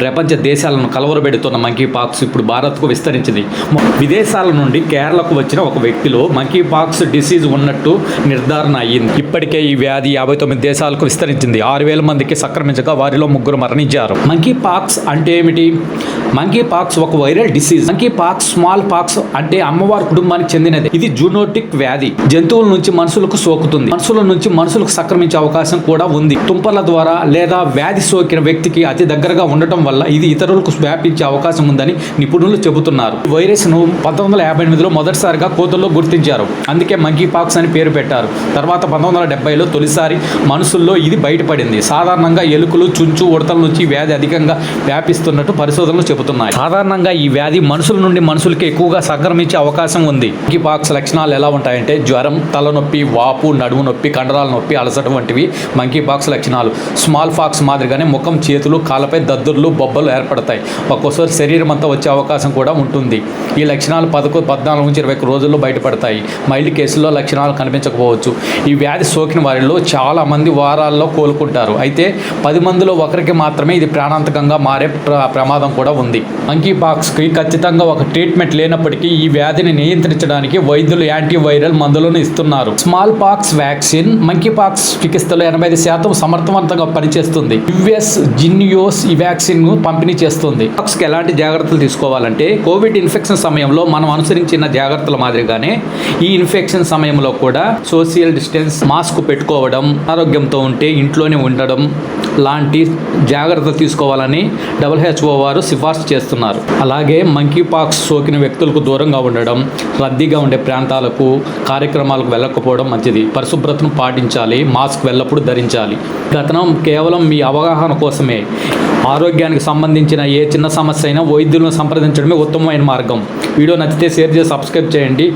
ప్రపంచ దేశాలను కలవరబెడుతున్న monkey pox ఇప్పుడు భారత్కు విస్తరించింది. విదేశాల నుండి కేరళకు వచ్చిన ఒక వ్యక్తిలో మంకీ పాక్స్ డిసీజ్ ఉన్నట్టు నిర్ధారణ అయ్యింది. ఇప్పటికే ఈ వ్యాధి యాభై తొమ్మిది దేశాలకు విస్తరించింది. ఆరు వేల మందికి సంక్రమించగా వారిలో ముగ్గురు మరణించారు. మంకీ పాక్స్ అంటే ఏమిటి? మంకీ పాక్స్ ఒక viral disease monkey pox small pox అంటే అమ్మవారి కుటుంబానికి చెందినది. ఇది జూనోటిక్ వ్యాధి. జంతువుల నుంచి మనుషులకు సోకుతుంది. మనుషుల నుంచి మనుషులకు సంక్రమించే అవకాశం కూడా ఉంది. తుంపర్ల ద్వారా లేదా వ్యాధి సోకిన వ్యక్తికి అతి దగ్గరగా ఉండటం వల్ల ఇది ఇతరులకు వ్యాపించే అవకాశం ఉందని నిపుణులు చెబుతున్నారు. వైరస్ను పంతొమ్మిది వందల యాభై ఎనిమిదిలో మొదటిసారిగా కోతుల్లో గుర్తించారు. అందుకే మంకీ పాక్స్ అని పేరు పెట్టారు. తర్వాత పంతొమ్మిది వందల డెబ్బైలో తొలిసారి మనుషుల్లో ఇది బయటపడింది. సాధారణంగా ఎలుకలు చుంచు ఉడతల నుంచి వ్యాధి అధికంగా వ్యాపిస్తున్నట్టు పరిశోధనలు చెబుతున్నాయి. సాధారణంగా ఈ వ్యాధి మనుషుల నుండి మనుషులకి ఎక్కువగా సంక్రమించే అవకాశం ఉంది. మంకీ పాక్స్ లక్షణాలు ఎలా ఉంటాయంటే జ్వరం తలనొప్పి వాపు నడుము నొప్పి కండరాల నొప్పి అలసట వంటివి మంకీ పాక్స్ లక్షణాలు. స్మాల్ పాక్స్ మాదిరిగానే ముఖం చేతులు కాళ్ళపై దద్దుర్లు బొబ్బలు ఏర్పడతాయి. ఒక్కోసారి శరీరం అంతా వచ్చే అవకాశం కూడా ఉంటుంది. ఈ లక్షణాలు పదకొండు పద్నాలుగు నుంచి ఇరవై రోజుల్లో బయటపడతాయి. మైల్డ్ కేసుల్లో లక్షణాలు కనిపించకపోవచ్చు. ఈ వ్యాధి సోకిన వారిలో చాలా మంది వారాల్లో కోలుకుంటారు. అయితే పది మందిలో ఒకరికి మాత్రమే ఇది ప్రాణాంతకంగా మారే ప్ర- ప్రమాదం కూడా ఉంది. మంకీ పాక్స్కి ఖచ్చితంగా ఒక ట్రీట్మెంట్ లేనప్పటికీ ఈ వ్యాధిని నియంత్రించడానికి వైద్యులు యాంటీవైరల్ మందులను ఇస్తున్నారు. Small pox vaccine monkey pox చికిత్సలో ఎనభై ఐదు శాతం సమర్థవంతంగా పనిచేస్తుంది. యుఎస్ జిన్యూస్ ఈ వ్యాక్సిన్ను పంపిణీ చేస్తుంది. పాక్స్కి ఎలాంటి జాగ్రత్తలు తీసుకోవాలంటే కోవిడ్ ఇన్ఫెక్షన్ సమయంలో మనం అనుసరించిన జాగ్రత్తల మాదిరిగానే ఈ ఇన్ఫెక్షన్ సమయంలో కూడా సోషల్ డిస్టెన్స్ మాస్క్ పెట్టుకోవడం ఆరోగ్యంతో ఉంటే ఇంట్లోనే ఉండడం లాంటి జాగ్రత్తలు తీసుకోవాలని డబ్ల్యూహెచ్ఓ వారు సిఫార్సు చేస్తున్నారు. అలాగే మంకీ పాక్స్ సోకిన వ్యక్తులకు దూరంగా ఉండడం రద్దీగా ఉండే ప్రాంతాలకు కార్యక్రమాలకు వెళ్ళకపోవడం మంచిది. పరిశుభ్రతను పాటించాలి మాస్క్ వెళ్ళప్పుడు ధరించాలి. గతనం కేవలం మీ అవగాహన కోసమే. ఆరోగ్యానికి సంబంధించిన ఏ చిన్న సమస్య అయినా వైద్యులను సంప్రదించడమే ఉత్తమమైన మార్గం. వీడియో నచ్చితే షేర్ చేసి సబ్స్క్రైబ్ చేయండి.